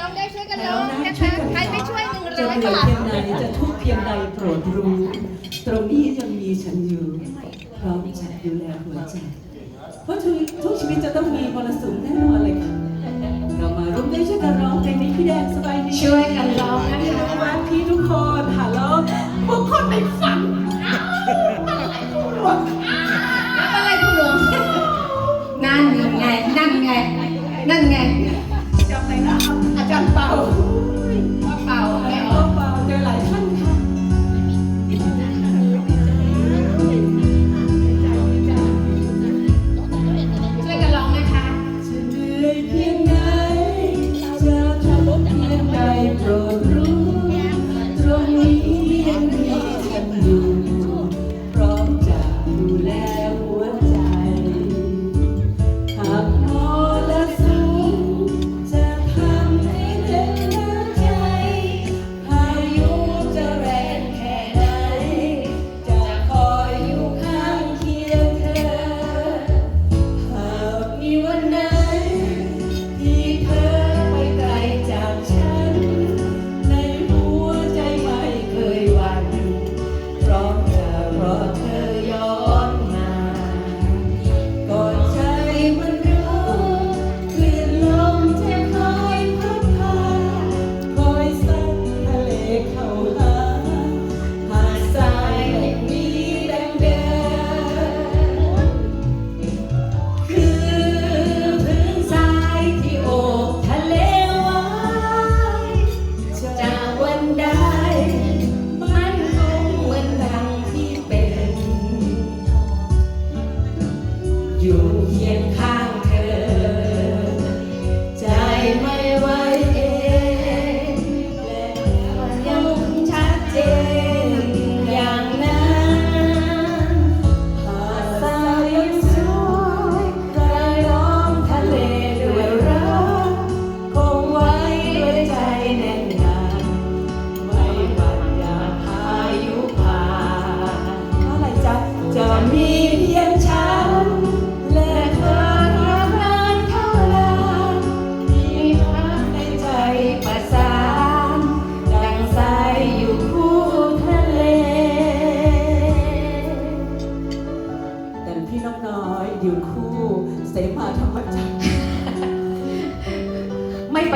ร้องใครร้องได้ช่วยกันใครร้ร้อองงได้นะช่วยคะกันใครไม่ช่วยหนึ่งจะร้อยเหนื่อยบาทเพียงใดจะทุกข์เพียงใดโปรดรู้ ตรงนี้ยังมีฉันอยู่พร้อมจะดูแลหัวใจ เพราะทุกทุกชีวิตจะต้องมีมรสุมแน่นอนเลยค่ะ เรามาร่วมด้วยช่วยกันร้องเพลงนี้พี่แดงสบายดีช่วยกันร้องนะพี่คะน้องว่าพี่ทุกคนฮัลโหลพวกคนใน นื่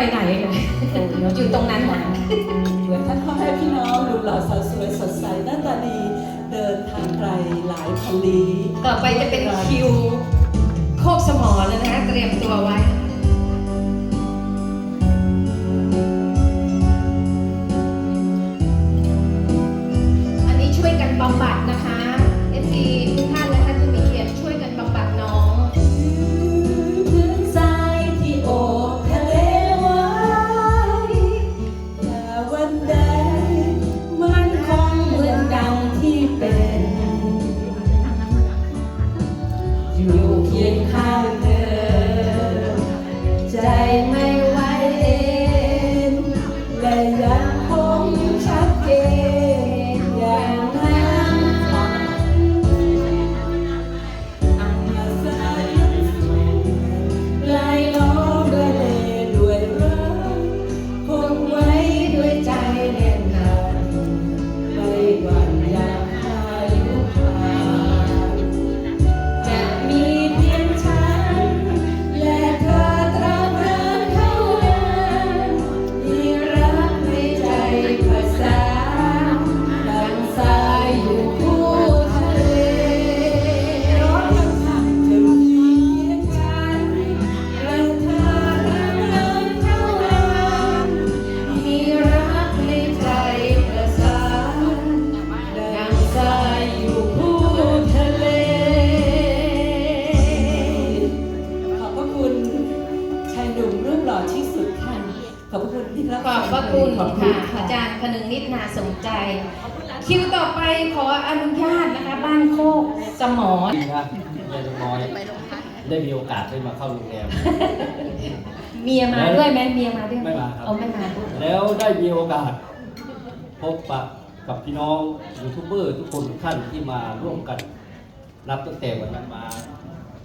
ไม่ไปไหนเลยอยู่ตรงนั้นนะเหมือนท่านพ่อแม่พี่น้องดูหล่อสาวสวยสดใสหน้าตาดี เดินทางไกลหลายพันลี้ต่อไปจะเป็นคิวโคกสมอแล้วนะคะเตรียมตัวไว้อันนี้ช่วยกันบำบัดนะคะ อยู่ อบพระคุณขอบคุค่ะณอาค่ะจารย์คนึงนิดนาสนใจ คิวต่อไปขออนุญาตนะคะ บ้านโคกสมอดีนะเมียลุงน้อยได้มีโอกาสได้มาเข้าโรงแรม เมียมาด้วยไหมเมียมาด้วยหไม่มาครับเอาไม่มาด้วยแล้วได้มีโอกาส พบปะแกับพี่น้องยูทูบเบอร์ทุกคนทุกท่านที่มาร่วมกัน นับตั้งแต่วันนั้นมา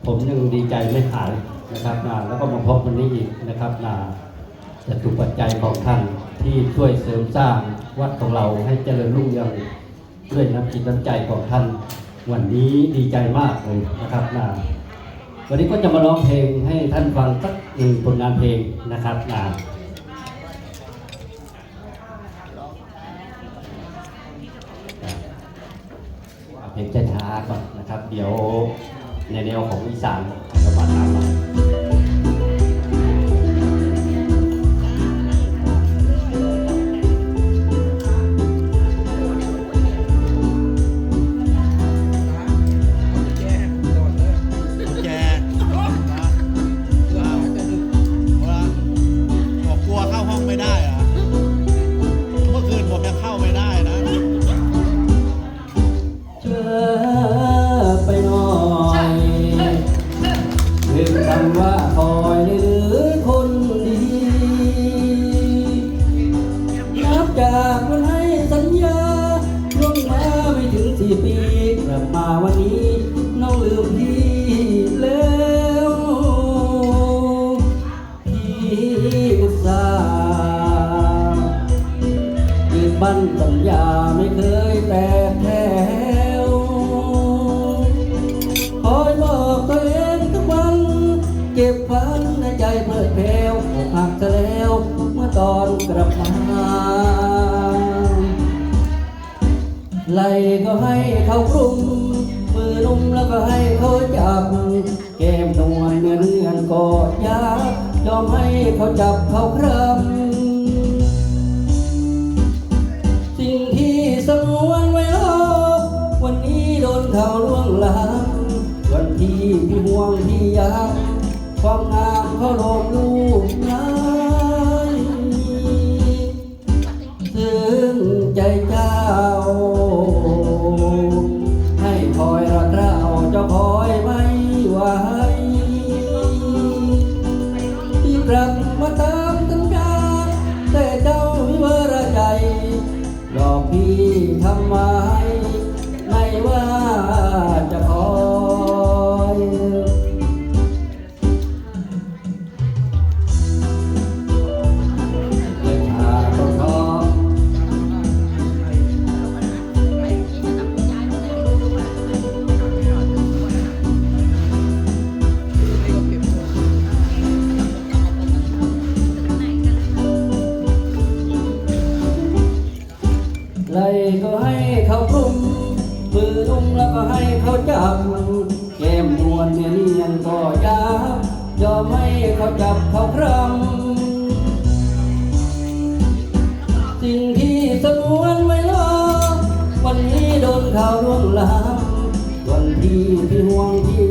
ผมยังดีใจไม่หายนะครับนะแล้วก็มาพบวันนี้อีกนะครับนะ จะถูกปัจจัยของท่านที่ช่วยเสริมสร้างวัดของเราให้เจริญรุ่งเรืองด้วยน้ำจิตน้ำใจของท่าน วันนี้ดีใจมากเลยนะครับนะวันนี้ก็จะมาร้องเพลงให้ท่านฟังสักหนึ่งผลงานเพลงนะครับนะเอาเพลงช้าๆก่อนนะครับ เดี๋ยวในแนวของอีสานเรามาตามมา วันนี้น้องลืมพี่แล้วพี่อุตส่าห์ยืนบันสัญญาไม่เคยแตกแถวคอยบอกตัวเองทุกวัน เก็บฝันในใจเพื่อแผ่วหักจะแล้วเมื่อตอนกลับมาไหลก็ให้เขาคลุม มแล้วก็ให้เขาจับแก้มนวลเนื้อเนื่อนก็ยากยอมให้เขาจับเขาครำสิ่งที่สงวนไว้รอวันนี้โดนเขาล่วงล้ำวันที่พี่ห่วงพี่ยากความงามเขาลอกลู ไหลก็ให้เขาคลุมมือนุ่มแล้วก็ให้เขาจับแก้มนวลเนี่ยนี่ยนก็ยากยอมให้เขาจับเขาครำสิ่งที่สงวนไว้รอวันนี้โดนเขาล่วงล้ำวันที่พี่ห่วงพี่